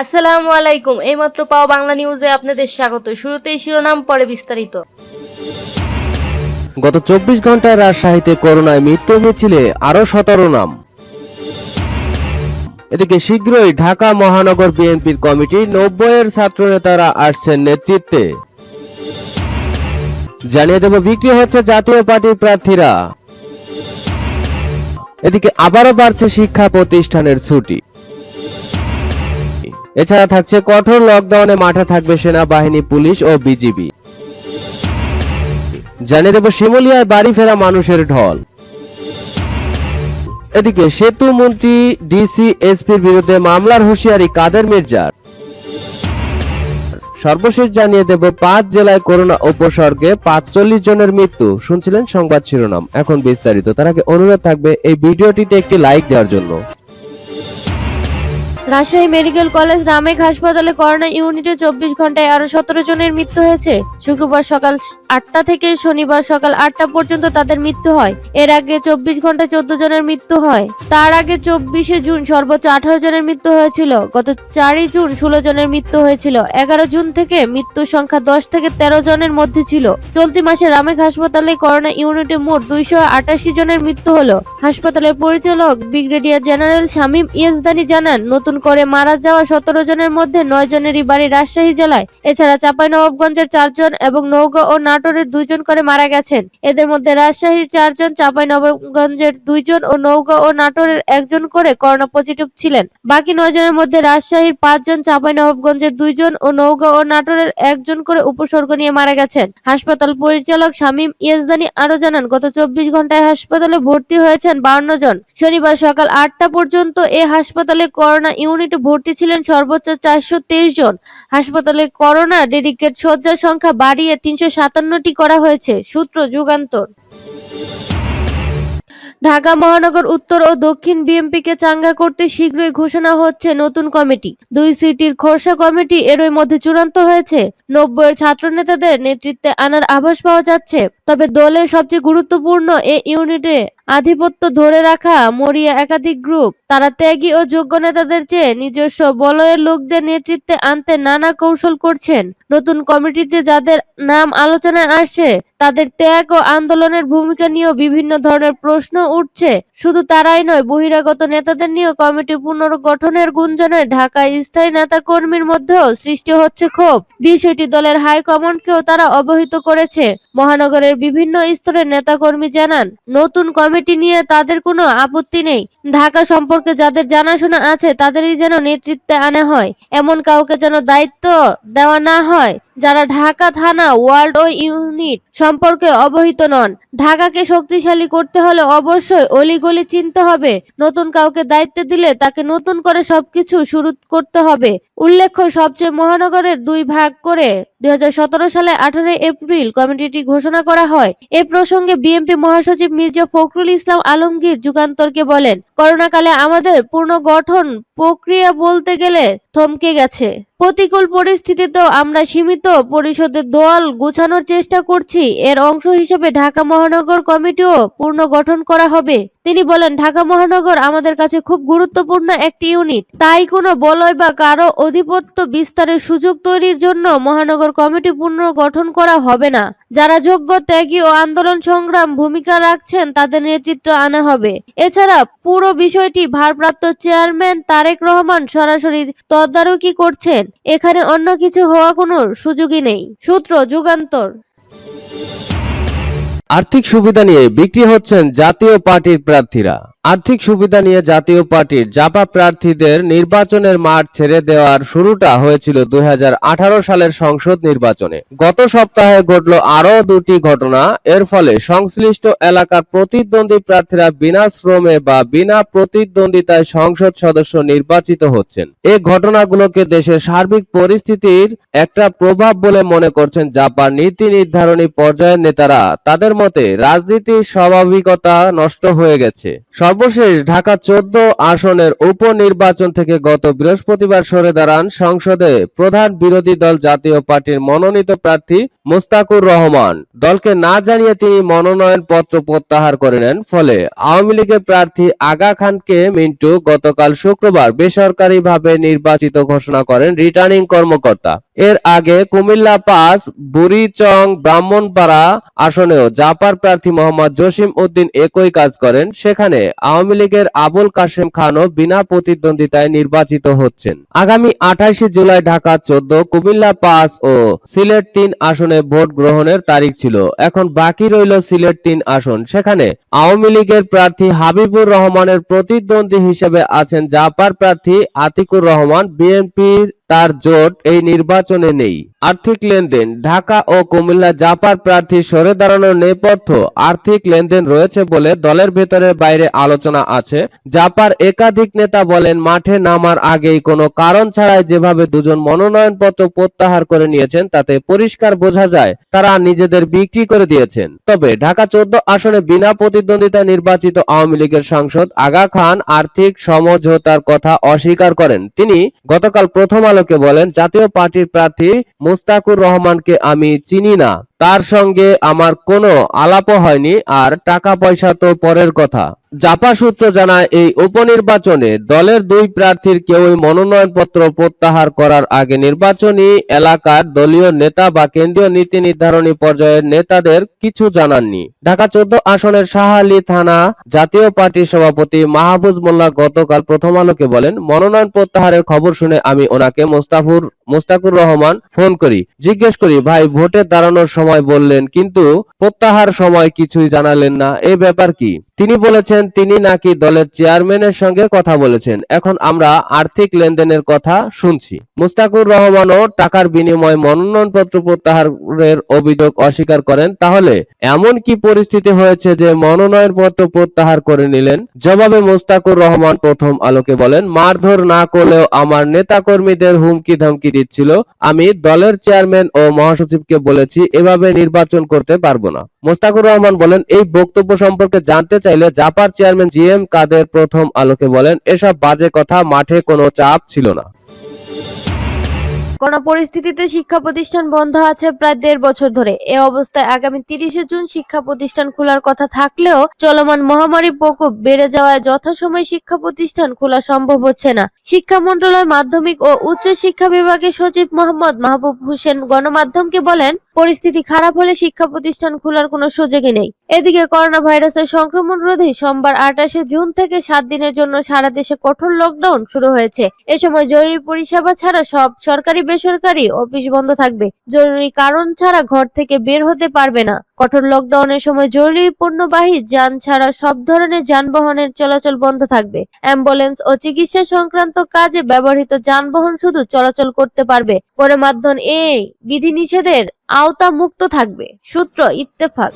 আসসালামু আলাইকুম। এইমাত্র পাওয়া বাংলা নিউজে আপনাদের স্বাগত। শুরুতেই শিরোনাম, পরে বিস্তারিত। গত চব্বিশ ঘন্টায় রাজশাহীতে করোনায় মৃত্যু মিছিলে আরও সতেরো নাম। এদিকে শীঘ্রই ঢাকা মহানগর বিএনপির কমিটি নব্বইয়ের ছাত্রনেতারা আসছেন নেতৃত্বে। জানিয়ে দেব, বিক্রি হচ্ছে জাতীয় পার্টির প্রার্থীরা। এদিকে আবারও বাড়ছে শিক্ষা প্রতিষ্ঠানের ছুটি। এছাড়া থাকছে কঠোর লকডাউনে মাঠে থাকবে সেনাবাহিনী, পুলিশ ও বিজিবি জানিয়ে দেব শিমুলিয়ায় বাড়ি ফেরা মানুষের ঢল। এদিকে সেতু মন্ত্রী ডিসি এসপির বিরুদ্ধে মামলার হুঁশিয়ারি কাদের মির্জার? সর্বশেষ জানিয়ে দেব পাঁচ জেলায় করোনা উপসর্গে পাঁচচল্লিশ জনের মৃত্যু। শুনছিলেন সংবাদ শিরোনাম। এখন বিস্তারিত। তার আগে অনুরোধ থাকবে এই ভিডিওটিতে একটি লাইক দেওয়ার জন্য। রাজশাহী মেডিকেল কলেজ রামেক হাসপাতালে করোনা ইউনিটে চব্বিশ ঘন্টায় আরও সতেরো জনের মৃত্যু হয়েছে। শুক্রবার সকাল আটটা থেকে শনিবার সকাল আটটা পর্যন্ত তাদের মৃত্যু হয়। এর আগে চব্বিশ ঘন্টায় চোদ্দ জনের মৃত্যু হয়। তার আগে চব্বিশে জুন সর্বোচ্চ আঠারো জনের মৃত্যু হয়েছিল। গত চারই জুন ষোলো জনের মৃত্যু হয়েছিল। এগারো জুন থেকে মৃত্যুর সংখ্যা দশ থেকে তেরো জনের মধ্যে ছিল। চলতি মাসে রামেক হাসপাতালে করোনা ইউনিটে মোট দুইশো আটাশি জনের মৃত্যু হলো। হাসপাতালের পরিচালক ব্রিগেডিয়ার জেনারেল শামীম ইয়াজদানি জানান, নতুন করে মারা যাওয়া সতেরো জনের মধ্যে নয় জনেরই বাড়ি রাজশাহী জেলায়। এছাড়া চাপাই চাঁপাইনবাবগঞ্জের চারজন এবং নওগাঁ ও নাটোরের দুইজন করে মারা গেছেন। এদের মধ্যে রাজশাহীর চারজন চাঁপাইনবাবগঞ্জের দুইজন ও নওগাঁ ও নাটোরের একজন করে করোনা পজিটিভ ছিলেন। বাকি নয় জনের মধ্যে রাজশাহীর পাঁচজন চাঁপাইনবাবগঞ্জের দুইজন ও নওগাঁ ও নাটোরের একজন করে উপসর্গ নিয়ে মারা গেছেন। হাসপাতাল পরিচালক শামীম ইয়াজদানি আরও জানান, গত চব্বিশ ঘন্টায় হাসপাতালে ভর্তি হয়েছেন বাউন্ন জন। শনিবার সকাল আটটা পর্যন্ত এ হাসপাতালে করোনা ইউনিটে ভর্তি ছিলেন সর্বোচ্চ চারশো তেইশ জন। হাসপাতালে করোনা ডেডিকেট শয্যার সংখ্যা বাড়িয়ে তিনশো সাতান্নটি করা হয়েছে। সূত্র যুগান্তর। ঢাকা মহানগর উত্তর ও দক্ষিণ বিএমপিকে চাঙ্গা করতে শীঘ্রই ঘোষণা হচ্ছে নতুন কমিটি। দুই সিটির খোরসা কমিটি এরই মধ্যে চূড়ান্ত হয়েছে। নব্বইয়ের ছাত্র নেতাদের নেতৃত্বে আনার আভাস পাওয়া যাচ্ছে। তবে দলের সবচেয়ে গুরুত্বপূর্ণ এ ইউনিটে আধিপত্য ধরে রাখা মরিয়া একাধিক গ্রুপ, তারা ত্যাগী ও যোগ্য নেতাদের চেয়ে নিজস্ব বলয়ের লোকদের নেতৃত্বে আনতে নানা কৌশল করছেন। নতুন কমিটিতে যাদের নাম আলোচনায় আসছে, তাদের ত্যাগ ও আন্দোলনের ভূমিকা নিয়েও বিভিন্ন ধরনের প্রশ্ন উঠছে। শুধু তারাই নয়, বহিরাগত নেতাদের নিয়েও কমিটি পুনর্গঠনের গুঞ্জনে ঢাকায় স্থায়ী নেতা কর্মীর মধ্যেও সৃষ্টি হচ্ছে ক্ষোভ। বিষয়টি দলের হাইকমান্ডকেও তারা অবহিত করেছে। মহানগরের বিভিন্ন স্তরের নেতাকর্মী জানান, নতুন কমিটি নিয়ে তাদের কোনো আপত্তি নেই। ঢাকা সম্পর্কে যাদের জানাশোনা আছে, তাদেরই যেন নেতৃত্বে আনা হয়। এমন কাউকে যেন দায়িত্ব দেওয়া না হয়। যারা ঢাকা থানা ওয়ার্ড ও ইউনিট সম্পর্কে অবহিত নন। ঢাকাকে শক্তিশালী করতে হলে অবশ্যই অলিগলি চিনতে হবে। নতুন কাউকে দায়িত্ব দিলে তাকে নতুন করে সবকিছু শুরু করতে হবে। উল্লেখ্য, সবচেয়ে মহানগরের দুই ভাগ করে দুই হাজার সতেরো সালে আঠারোই এপ্রিল কমিটিটি ঘোষণা করা হয়। এ প্রসঙ্গে বিএনপি মহাসচিব মির্জা ফখরুল ইসলাম আলমগীর যুগান্তরকে বলেন, করোনাকালে আমাদের পুনর্গঠন প্রক্রিয়া বলতে গেলে থমকে গেছে। প্রতিকূল পরিস্থিতিতেও আমরা সীমিত পরিষদের দল গোছানোর চেষ্টা করছি। এর অংশ হিসেবে ঢাকা মহানগর কমিটিও পুনর্গঠন করা হবে। তিনি বলেন, ঢাকা মহানগর আমাদের কাছে খুব গুরুত্বপূর্ণ একটি ইউনিট। তাই কোনো বলয় বা কারও আধিপত্য বিস্তারের সুযোগ তৈরির জন্য মহানগর কমিটি পুনর্গঠন করা হবে না। যারা যোগ্য, ত্যাগী ও আন্দোলন সংগ্রাম ভূমিকা রাখছেন, তাদের নেতৃত্ব আনা হবে। এছাড়া পুরো বিষয়টি ভারপ্রাপ্ত চেয়ারম্যান তারেক রহমান সরাসরি তদারকি করছেন। এখানে অন্য কিছু হওয়া কোনো সুযোগই নেই। সূত্র যুগান্তর। আর্থিক সুবিধা নিয়ে বিক্রি হচ্ছেন জাতীয় পার্টির প্রার্থীরা। আর্থিক সুবিধা নিয়ে জাতীয় পার্টির জাপা প্রার্থীদের নির্বাচনের মাঠ ছেড়ে দেওয়ার শুরুটা হয়েছিল দুই সালের সংসদ নির্বাচনে। গত সপ্তাহে ঘটল আরও দুটি ঘটনা। এর ফলে সংশ্লিষ্ট এলাকার প্রতিদ্বন্দ্বী প্রার্থীরা বিনা শ্রমে বা বিনা প্রতিদ্বন্দ্বিতায় সংসদ সদস্য নির্বাচিত হচ্ছেন। এই ঘটনাগুলোকে দেশের সার্বিক পরিস্থিতির একটা প্রভাব বলে মনে করছেন জাপার নীতি নির্ধারণী পর্যায়ের নেতারা। তাদের মতে, রাজনীতির স্বাভাবিকতা নষ্ট হয়ে গেছে। সর্বশেষ ঢাকা চোদ্দ আসনের উপনির্বাচন থেকে গত বৃহস্পতিবার সরে দাঁড়ান সংসদে প্রধান বিরোধী দল জাতীয় পার্টির মনোনীত প্রার্থী মোস্তাকুর রহমান। দলকে না জানিয়ে তিনি মনোনয়ন পত্র প্রত্যাহার করে নেন, ফলে আওয়ামী লীগের প্রার্থী আগা খানকে মিন্টু গতকাল শুক্রবার বেসরকারিভাবে নির্বাচিত ঘোষণা করেন রিটার্নিং কর্মকর্তা। এর আগে কুমিল্লা পাস, বুড়িচং, ব্রাহ্মণপাড়া আসনেও জাপার প্রার্থী মোহাম্মদ জসিম উদ্দিন একই কাজ করেন। সেখানে আওয়ামী লীগের আবুল কাশেম খানও বিনা প্রতিদ্বন্দ্বিতায় নির্বাচিত হচ্ছেন। আগামী আঠাশে জুলাই ঢাকা চোদ্দ, কুমিল্লা পাঁচ ও সিলেট তিন আসনে ভোট গ্রহণের তারিখ ছিল। এখন বাকি রইল সিলেট তিন আসন। সেখানে আওয়ামী লীগের প্রার্থী হাবিবুর রহমানের প্রতিদ্বন্দ্বী হিসেবে আছেন জাপার প্রার্থী আতিকুর রহমান। বিএনপির তার জোট এই নির্বাচনে নেই। আর্থিক লেনদেন, ঢাকা ও কুমিল্লা জাপার প্রার্থী সরে দাঁড়ানোর নেপথ্য আর্থিক লেনদেন রয়েছে বলে দলের ভেতরে বাইরে আলোচনা আছে। জাপার একাধিক নেতা বলেন, মাঠে নামার আগেই কোনো কারণ ছাড়াই যেভাবে দুজন মনোনয়নপত্র প্রত্যাহার করে নিয়েছেন, তাতে পরিষ্কার বোঝা যায় তারা নিজেদের বিক্রি করে দিয়েছেন। তবে ঢাকা চোদ্দ আসনে বিনা প্রতিদ্বন্দ্বিতায় নির্বাচিত আওয়ামী লীগের সাংসদ আগা খান আর্থিক সমঝোতার কথা অস্বীকার করেন। তিনি গতকাল প্রথম আলোকে বলেন জাতীয় পার্টির প্রার্থী মুস্তাকুর রহমানকে আমি চিনি না। তার সঙ্গে আমার কোনো আলাপও হয়নি আর টাকা পয়সা তো পরের কথা। জাপা সূত্র জানায়, এই উপনির্বাচনে দলের দুই প্রার্থীর কেউই মনোনয়নপত্র প্রত্যাহার করার আগে নির্বাচনী এলাকার দলীয় নেতা বা কেন্দ্রীয় নীতি নির্ধারণী পর্যায়ের নেতাদের কিছু জানাননি। ঢাকা চোদ্দ আসনের শাহালি থানা জাতীয় পার্টির সভাপতি মাহবুজ মোল্লা গতকাল প্রথম আলোকে বলেন, মনোনয়ন প্রত্যাহারের খবর শুনে আমি ওনাকে মোস্তাফুর মোস্তাকুর রহমান ফোন করি। জিজ্ঞেস করি, ভাই, ভোটে দাঁড়ানোর সময় বললেন, কিন্তু প্রত্যাহার সময় কিছুই জানালেন না। এই ব্যাপার কি? তিনি বলেছেন, তিনি নাকি দলের চেয়ারম্যানের সঙ্গে কথা বলেছেন। এখন আমরা আর্থিক লেনদেনের কথা শুনছি। মুস্তাকুর রহমানও টাকার বিনিময়ে মনোনয়নপত্র প্রত্যাহারের অভিযোগ অস্বীকার করেন। তাহলে এমন কি পরিস্থিতি হয়েছে যে মনোনয়নপত্র প্রত্যাহার করে নিলেন? জবাবে মুস্তাকুর রহমান প্রথম আলোকে বলেন, মারধর না করলেও আমার নেতাকর্মীদের হুমকি ধমকি দিচ্ছিল আমি দলের চেয়ারম্যান ও মহাসচিবকে বলেছি, এভাবে নির্বাচন করতে পারব না। মোস্তাকুর রহমান বলেন, এই বক্তব্য সম্পর্কে জানতে চাইলে জাপার চেয়ারম্যান জি এম কাদের প্রথম আলোকে বলেন, এসব বাজে কথা মাঠে কোনো চাপ ছিল না। কোন পরিস্থিতিতে শিক্ষা প্রতিষ্ঠান বন্ধ আছে প্রায় দেড় বছর ধরে। এ অবস্থায় আগামী তিরিশে জুন শিক্ষা প্রতিষ্ঠান খোলার কথা থাকলেও চলমান মহামারী প্রকোপ বেড়ে যাওয়ায় যথাসময়ে শিক্ষা প্রতিষ্ঠান খোলা সম্ভব হচ্ছে না। শিক্ষা মন্ত্রণালয় মাধ্যমিক ও উচ্চ শিক্ষা বিভাগের সচিব মোহাম্মদ মাহবুব হোসেন গণমাধ্যমকে বলেন, পরিস্থিতি খারাপ হলে শিক্ষা প্রতিষ্ঠান খোলার কোনো সুযোগই নেই। এদিকে করোনা ভাইরাসের সংক্রমণ রোধে সোমবার আঠাশে জুন থেকে সাত দিনের জন্য সারা দেশে কঠোর লকডাউন শুরু হয়েছে। এ সময় জরুরি পরিষেবা ছাড়া সব সরকারি বেসরকারি অফিস বন্ধ থাকবে। জরুরি কারণ ছাড়া ঘর থেকে বের হতে পারবে না। কঠোর লকডাউনের সময় জরুরি পণ্যবাহী যান ছাড়া সব ধরনের যানবাহনের চলাচল বন্ধ থাকবে। অ্যাম্বুলেন্স ও চিকিৎসা সংক্রান্ত কাজে ব্যবহৃত যানবাহন শুধু চলাচল করতে পারবে। গণমাধ্যম এই বিধিনিষেধের আওতা মুক্ত থাকবে। সূত্র ইত্তেফাক।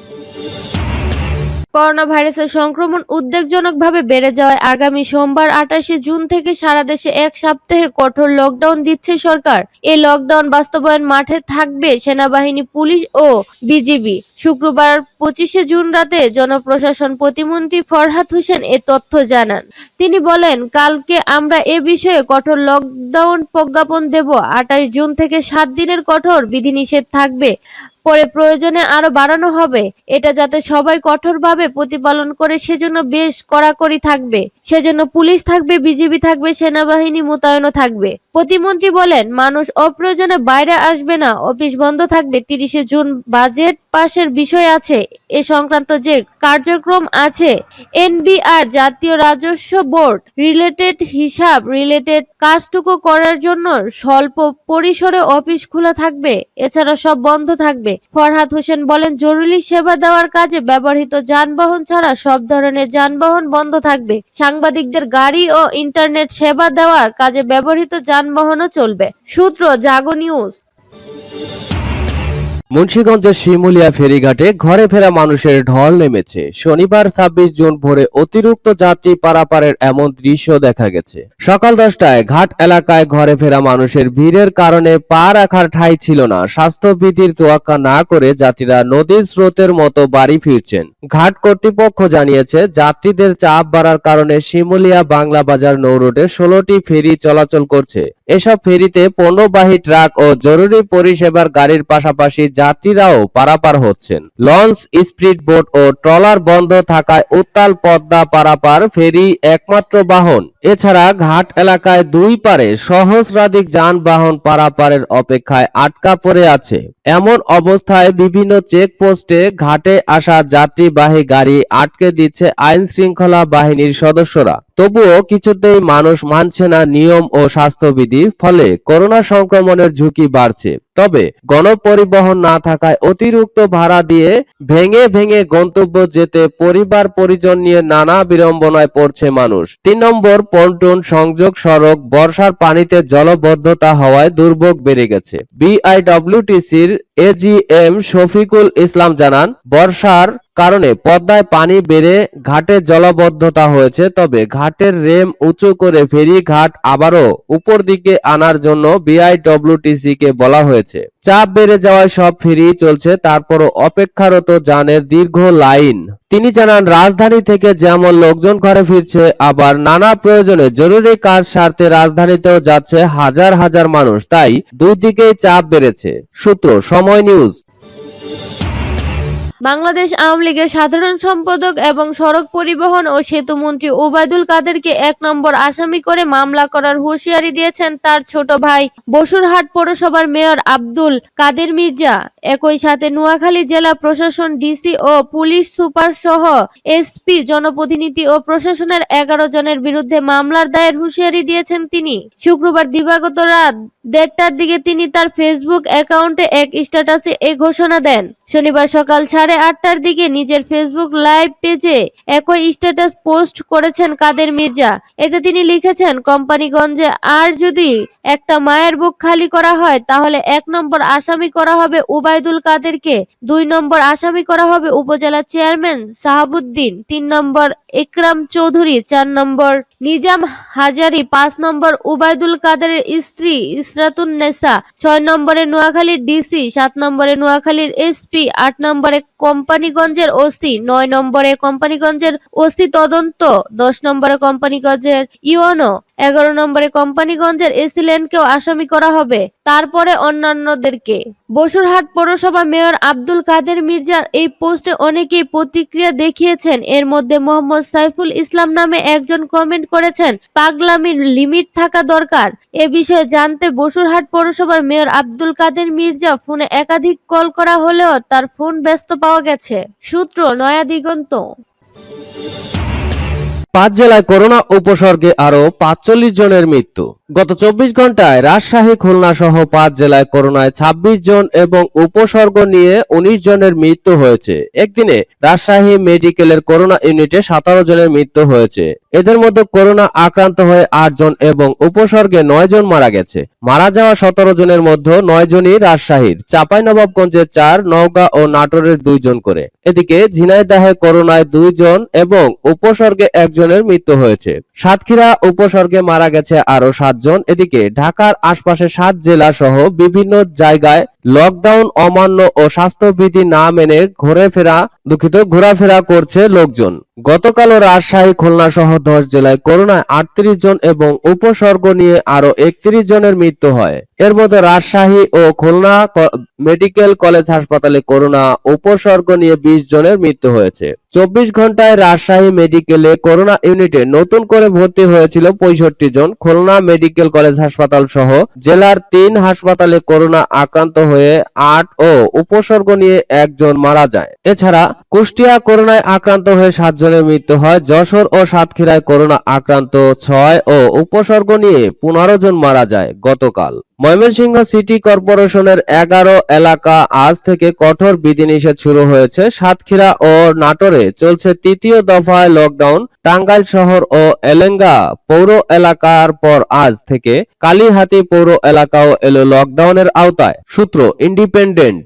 করোনা ভাইরাসের সংক্রমণ উদ্বেগজনকভাবে বেড়ে যাওয়ায় আগামী সোমবার আঠাশে জুন থেকে সারা দেশে এক সপ্তাহের কঠোর লকডাউন দিচ্ছে সরকার। এই লকডাউন বাস্তবায়ন মাঠে থাকবে সেনাবাহিনী, পুলিশ ও বিজিবি। শুক্রবার পঁচিশে জুন রাতে জনপ্রশাসন প্রতিমন্ত্রী ফরহাদ হোসেন এ তথ্য জানান। তিনি বলেন, কালকে আমরা এ বিষয়ে কঠোর লকডাউন প্রজ্ঞাপন দেব। আঠাশ জুন থেকে সাত দিনের কঠোর বিধিনিষেধ থাকবে। পরে প্রয়োজনে আরও বাড়ানো হবে। এটা যাতে সবাই কঠোরভাবে প্রতিপালন করে, সেজন্য বেশ কড়াকড়ি থাকবে। সেজন্য পুলিশ থাকবে, বিজিবি থাকবে, সেনাবাহিনী মোতায়েনও থাকবে। প্রতিমন্ত্রী বলেন, মানুষ অপ্রয়োজনে বাইরে আসবে না। অফিস বন্ধ থাকবে তিরিশে জুন বাজেট পাশের বিষয় আছে। এ সংক্রান্ত যে কার্যক্রম আছে, এনবিআর জাতীয় রাজস্ব বোর্ড রিলেটেড হিসাব, রিলেটেড কাজটুকু করার জন্য স্বল্প পরিসরে অফিস খোলা থাকবে। এছাড়া সব বন্ধ থাকবে। ফরহাদ হোসেন বলেন, জরুরি সেবা দেওয়ার কাজে ব্যবহৃত যানবাহন ছাড়া সব ধরনের যানবাহন বন্ধ থাকবে। সাংবাদিকদের গাড়ি ও ইন্টারনেট সেবা দেওয়ার কাজে ব্যবহৃত যানবাহনও চলবে। সূত্র জাগো নিউজ। মুন্সিগঞ্জের শিমুলিয়া ফেরিঘাটে ঘরে ফেরা মানুষের ঢল নেমেছে। শনিবার ছাব্বিশ জুন ভোরে অতিরিক্ত যাত্রী পারাপারের এমন দৃশ্য দেখা গেছে। সকাল দশটায় ঘাট এলাকায় ঘরে ফেরা মানুষের ভিড়ের কারণে পা রাখার ঠাঁই ছিল না। স্বাস্থ্যবিধির তোয়াক্কা না করে যাত্রীরা নদীর স্রোতের মতো বাড়ি ফিরছেন। ঘাট কর্তৃপক্ষ জানিয়েছে, যাত্রীদের চাপ বাড়ার কারণে শিমুলিয়া বাংলা বাজার নৌ রোডে ষোলোটি ফেরি চলাচল করছে। এসব ফেরিতে পণ্যবাহী ট্রাক ও জরুরি পরিষেবার গাড়ির পাশাপাশি যাত্রীরাও পারাপার হচ্ছেন। লঞ্চ, স্পিড বোট ও ট্রলার বন্ধ থাকায় উত্তাল পদ্মা পারাপার ফেরি একমাত্র বাহন। এছাড়া ঘাট এলাকায় দুই পারে সহস্রাধিক যানবাহন পারাপারের অপেক্ষায় আটকা পড়ে আছে। এমন অবস্থায় বিভিন্ন চেকপোস্টে ঘাটে আসা যাত্রীবাহী গাড়ি আটকে দিচ্ছে আইন শৃঙ্খলা বাহিনীর সদস্যরা। তবুও কিছুতেই মানুষ মানছে না নিয়ম ও স্বাস্থ্যবিধি, ফলে করোনা সংক্রমণের ঝুঁকি বাড়ছে। তবে গণপরিবহন না থাকায় অতিরিক্ত ভাড়া দিয়ে ভেঙে ভেঙে গন্তব্য যেতে পরিবার পরিজন নিয়ে নানা বিড়ম্বনায় পড়ছে মানুষ। তিন নম্বর পন্টুন সংযোগ সড়ক বর্ষার পানিতে জলবদ্ধতা হওয়ায় দুর্ভোগ বেড়ে গেছে। বিআইডব্লিউটিসির এজিএম শফিকুল ইসলাম জানান, বর্ষার কারণে পদ্মায় পানি বেড়ে ঘাটে জলবদ্ধতা হয়েছে, তবে ঘাটের রেম উঁচু করে ফেরি ঘাট আবারও উপর দিকে আনার জন্য বিআইডব্লিউটিসি কে বলা হয়েছে। চাপ বেড়ে যাওয়ায় সব ফেরি চলছে, তারপরও অপেক্ষারত যানের দীর্ঘ লাইন। তিনি জানান, রাজধানী থেকে যেমন লোকজন ঘরে ফিরছে, আবার নানা প্রয়োজনে জরুরি কাজ সারতে রাজধানীতেও যাচ্ছে হাজার হাজার মানুষ। তাই দুই দিকেই চাপ বেড়েছে। সূত্র সময় নিউজ। বাংলাদেশ আওয়ামী লীগের সাধারণ সম্পাদক এবং সড়ক পরিবহন ও সেতু মন্ত্রী ওবায়দুল কাদেরকে এক নম্বর আসামি করে মামলা করার হুঁশিয়ারি দিয়েছেন তার ছোট ভাই বসুরহাট পৌরসভার মেয়র আব্দুল কাদের মির্জা। একই সাথে নোয়াখালী জেলা প্রশাসন, ডিসি ও পুলিশ সুপার সহ এসপি, জনপ্রতিনিধি ও প্রশাসনের এগারো জনের বিরুদ্ধে মামলার দায়ের হুঁশিয়ারি দিয়েছেন তিনি। শুক্রবার দিবাগত রাত দেড়টার দিকে তিনি তার ফেসবুক অ্যাকাউন্টে এক স্ট্যাটাসে এ ঘোষণা দেন। শনিবার সকাল সাড়ে আটটার দিকে নিজের ফেসবুক লাইভ পেজে একই স্ট্যাটাস পোস্ট করেছেন কাদের মির্জা। এতে তিনি লিখেছেন, কোম্পানিগঞ্জে আর যদি একটা মায়ের বুক খালি করা হয়, তাহলে এক নম্বর আসামি করা হবে উবায়দুল কাদেরকে, দুই নম্বর আসামি করা হবে উপজেলা চেয়ারম্যান সাহাবুদ্দিন, তিন নম্বর একরাম চৌধুরী, চার নম্বর নিজাম হাজারি, পাঁচ নম্বর উবায়দুল কাদেরের স্ত্রী ইসরাতুন নেসা ছয় নম্বরে নোয়াখালীর ডিসি, সাত নম্বরে নোয়াখালীর এসপি, আট নম্বরে কোম্পানিগঞ্জের ওসি, নয় নম্বরে কোম্পানিগঞ্জের ওসি তদন্ত, দশ নম্বরে কোম্পানিগঞ্জের ইউনো এগারো নম্বরে কোম্পানিগঞ্জের এসিলেন্টকেও আসামি করা হবে। তারপরে অন্যান্যদেরকে বসুরহাট পৌরসভা মেয়র আব্দুল কাদের মির্জার এই পোস্টে অনেকেই প্রতিক্রিয়া দেখিয়েছেন। এর মধ্যে মোহাম্মদ সাইফুল ইসলাম নামে একজন কমেন্ট করেছেন, পাগলামির লিমিট থাকা দরকার। এ বিষয়ে জানতে বসুরহাট পৌরসভার মেয়র আব্দুল কাদের মির্জা ফোনে একাধিক কল করা হলেও তার ফোন ব্যস্ত পাওয়া গেছে। সূত্র নয়া দিগন্ত। পাঁচ জেলায় করোনা উপসর্গে আরও পাঁচচল্লিশ জনের মৃত্যু। গত চব্বিশ ঘন্টায় রাজশাহী, খুলনা সহ পাঁচ জেলায় করোনায় ২৬ জন এবং উপসর্গ নিয়ে ১৯ জনের মৃত্যু হয়েছে। একদিনে রাজশাহী মেডিকেলের করোনা ইউনিটে সতেরো জনের মৃত্যু হয়েছে। এদের মধ্যে করোনা আক্রান্ত হয়ে আট জন এবং উপসর্গে নয় জন মারা গেছে। মারা যাওয়া সতেরো জনের মধ্যে নয় জনই রাজশাহীর। চাঁপাইনবাবগঞ্জের চার, নওগাঁ ও নাটোরের দুইজন করে। এদিকে ঝিনাইদহে করোনায় দুইজন এবং উপসর্গে একজনের মৃত্যু হয়েছে। সাতক্ষীরা উপসর্গে মারা গেছে আরও সাতজন। এদিকে ঢাকার আশপাশে সাত জেলা সহ বিভিন্ন জায়গায় লকডাউন অমান্য ও স্বাস্থ্যবিধি না মেনে ঘুরে ফেরা, দুঃখিত, ঘোরাফেরা করছে লোকজন। গতকালও রাজশাহী খুলনা সহ দশ জেলায় করোনায় আটত্রিশ জন এবং উপসর্গ নিয়ে আরও একত্রিশ জনের মৃত্যু হয়। এর মধ্যে রাজশাহী ও খুলনা মেডিকেল কলেজ হাসপাতালে করোনা উপসর্গ নিয়ে বিশ জনের মৃত্যু হয়েছে। চব্বিশ ঘন্টায় রাজশাহী মেডিকেলে করোনা ইউনিটে নতুন করে ভর্তি হয়েছিল পঁয়ষট্টি জন। খুলনা মেডিকেল কলেজ হাসপাতাল সহ জেলার তিন হাসপাতালে করোনা আক্রান্ত হয়ে আট ও উপসর্গ নিয়ে একজন মারা যায়। এছাড়া কুষ্টিয়া করোনায় আক্রান্ত হয়ে সাতজনের মৃত্যু হয় যশোর ও সাতক্ষীরায় করোনা আক্রান্ত ছয় ও উপসর্গ নিয়ে পনেরো জন মারা যায় গতকাল। ময়মনসিংহ সিটি কর্পোরেশনের এগারো এলাকা আজ থেকে কঠোর বিধিনিষেধ শুরু হয়েছে। সাতক্ষীরা ও নাটোরে চলছে তৃতীয় দফায় লকডাউন। টাঙ্গাইল শহর ও এলেঙ্গা পৌর এলাকার পর আজ থেকে কালীহাতি পৌর এলাকাও এলো লকডাউনের আওতায়। সূত্র, ইন্ডিপেন্ডেন্ট